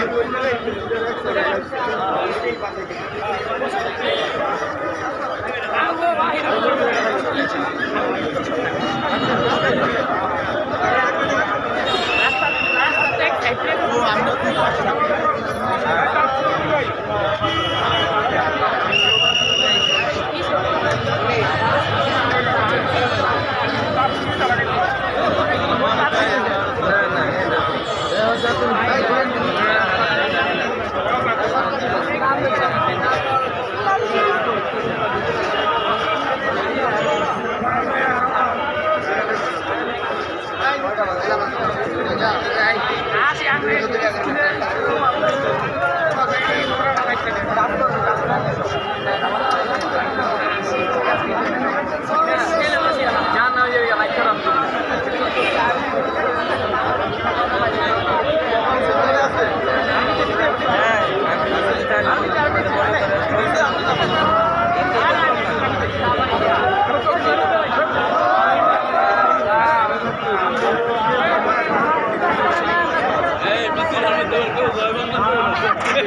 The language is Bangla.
Yeah. Gracias. Gracias.